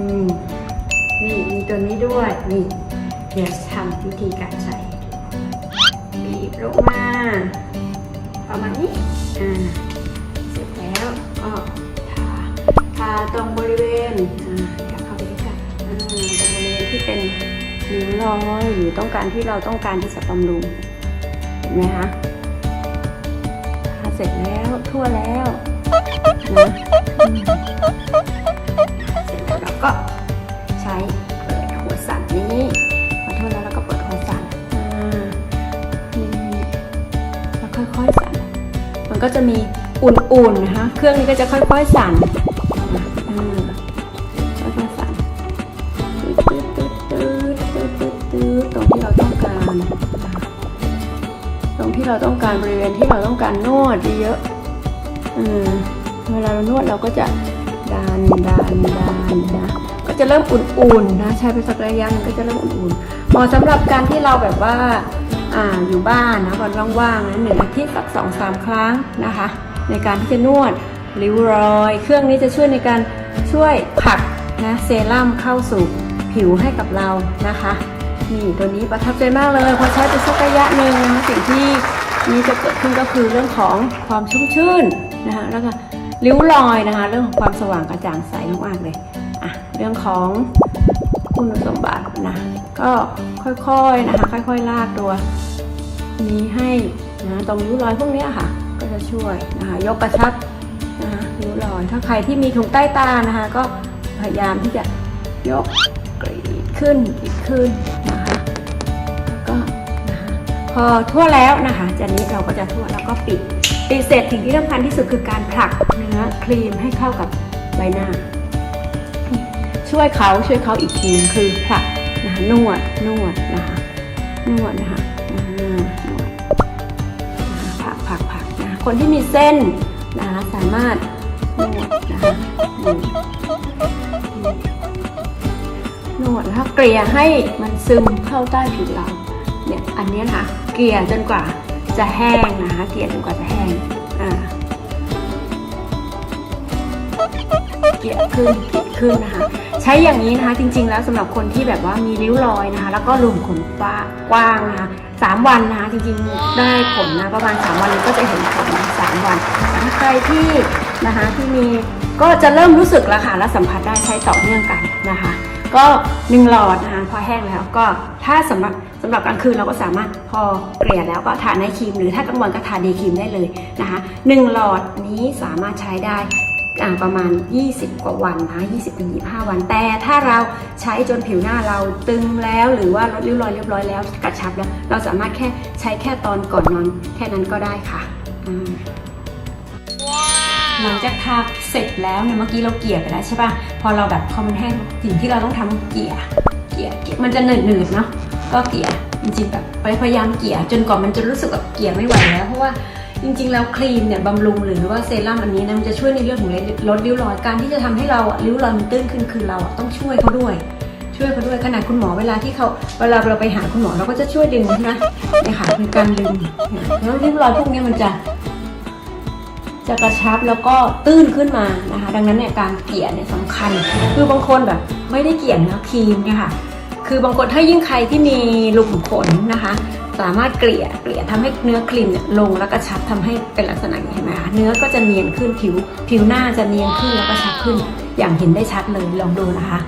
อืมนี่มีตัวนี้ด้วย นี่ เดี๋ยวทำวิธีการใช้บีบลงมาประมาณนี้ อ่า เสร็จแล้วก็ทา ทาตรงบริเวณ อ่าอยากเข้าไปใกล้ๆอ่าตรงบริเวณที่เป็นริ้วรอยหรือต้องการที่เราต้องการที่จะบำรุง เห็นไหมคะทาเสร็จแล้วทั่วแล้วนะ ก็จะมีอุ่นๆนะคะเครื่องนี้ก็จะค่อยๆสั่นอ่าค่อยๆสั่นตืดตืดตืดตืดตืดตืดตรงที่เราต้องการ ตรงที่เราต้องการบริเวณที่เราต้องการนวดเยอะเออเวลาเรานวดเราก็จะดันดันดันนะก็จะเริ่มอุ่นๆนะใช้ไปสักระยะนึงก็จะเริ่มอุ่นๆเหมาะสำหรับการที่เราแบบว่า อ่าอยู่บ้านนะวันว่างๆนะหนึ่งอาทิตย์สักสองสามครั้งนะคะ ในการที่จะนวดริ้วรอย เครื่องนี้จะช่วยในการช่วยผลักนะเซรั่มเข้าสู่ผิวให้กับเรานะคะนี่ตัวนี้ประทับใจมากเลยพอใช้ไปสักระยะหนึ่งนะคะสิ่งที่นี้จะเกิดขึ้นก็คือเรื่องของความชุ่มชื่นนะคะแล้วก็ริ้วรอยนะคะ เรื่องของความสว่างกระจ่างใสมากๆเลยอะเรื่องของ คุณสมบัตินะ ก็ค่อยๆนะคะ ค่อยๆลากตัว นี้ให้นะตรงริ้วรอยพวกนี้ค่ะ ก็จะช่วยนะคะ ยกกระชับนะคะริ้วรอย ถ้าใครที่มีถุงใต้ตานะคะ ก็พยายามที่จะยกกรีดขึ้นกรีดขึ้นนะคะก็นะคะพอทั่วแล้วนะคะจากนี้เราก็จะทั่วแล้วก็ปิดปิดเสร็จสิ่งที่สำคัญที่สุดคือการผลักเนื้อครีมให้เข้ากับใบหน้า ช่วยเขาช่วยเขาอีกทีนึงคือผลักนะคะนวดนวดนะคะนวดนะคะนวดผลักผลักผลักนะคนที่มีเส้นนะคะสามารถนวดนะคะนวดแล้วเกลี่ยให้มันซึมเข้าใต้ผิวเราเนี่ยอันนี้นะคะเกลี่ยจนกว่าจะแห้งนะคะเกลี่ยจนกว่าจะแห้ง เกลี่ยขึ้นเกลี่ยขึ้นนะคะ ใช้อย่างนี้นะคะจริง ๆ แล้วสำหรับคนที่แบบว่ามีริ้วรอยนะคะ แล้วก็หลุมขนฟ้ากว้างนะคะสามวันนะคะจริงๆได้ผลนะประมาณสามวันก็จะเห็นผลนะสามวันใครที่นะคะที่มีก็จะเริ่มรู้สึกแล้วค่ะและสัมผัสได้ใช้ต่อเนื่องกันนะคะ ก็หนึ่งหลอดนะคะพอแห้งแล้วก็ถ้าสำหรับสำหรับกลางคืนเราก็สามารถพอเกลี่ยแล้วก็ทาในครีม หรือถ้ากลางวันก็ทาเดย์ครีมได้เลยนะคะหนึ่งหลอดนี้สามารถใช้ได้ ประมาณ 20 กว่าวันนะ20-25 วัน แต่ถ้าเราใช้จนผิวหน้าเราตึงแล้ว หรือว่าลดริ้วรอยเรียบร้อยแล้วกระชับแล้ว เราสามารถแค่ใช้แค่ตอนก่อนนอนแค่นั้นก็ได้ค่ะอ่าหลังจากทาเสร็จแล้วเนี่ยเมื่อกี้เราเกลี่ยไปแล้วใช่ป่ะ พอเราแบบพอมันแห้งสิ่งที่เราต้องทำเกลี่ยเกลี่ยเกลี่ยมันจะหนืดหนืดๆเนาะก็เกลี่ยจริงๆแบบไปพยายามเกลี่ยจนกว่ามันจะรู้สึกแบบเกลี่ยไม่ไหวแล้วเพราะว่า จริงๆ แล้วครีมเนี่ยบำรุงหรือว่าเซรั่มอันนี้นะมันจะช่วยในเรื่องของลดริ้วรอยการที่จะทำให้เราอะริ้วรอยมันตื้นขึ้นคือเราอะต้องช่วยเขาด้วย ช่วยเขาด้วยขนาดคุณหมอเวลาที่เขาเวลาเราไปหาคุณหมอเราก็จะช่วยดึงนะเนี่ค่ะคือการดึงเนี่ยแล้วริ้วรอยพวกนี้มันจะ จะกระชับแล้วก็ตื้นขึ้นมานะคะ ดังนั้นเนี่ยการเกลี่ยเนี่ยสำคัญ คือบางคนแบบไม่ได้เกลี่ยนื้อครีมเนี่ยค่ะคือบางคนถ้ายิ่งใครที่มีรูขุมขนนะคะ สามารถเกลี่ยเกลี่ยทำให้เนื้อครีมเนี่ยลงแล้วก็ชับทำให้เป็นลักษณะอย่างนี้เห็นไหมคะเนื้อก็จะเนียนขึ้นผิว ผิวหน้าจะเนียนขึ้นแล้วก็ชับขึ้น อย่างเห็นได้ชัดเลยลองดูนะคะ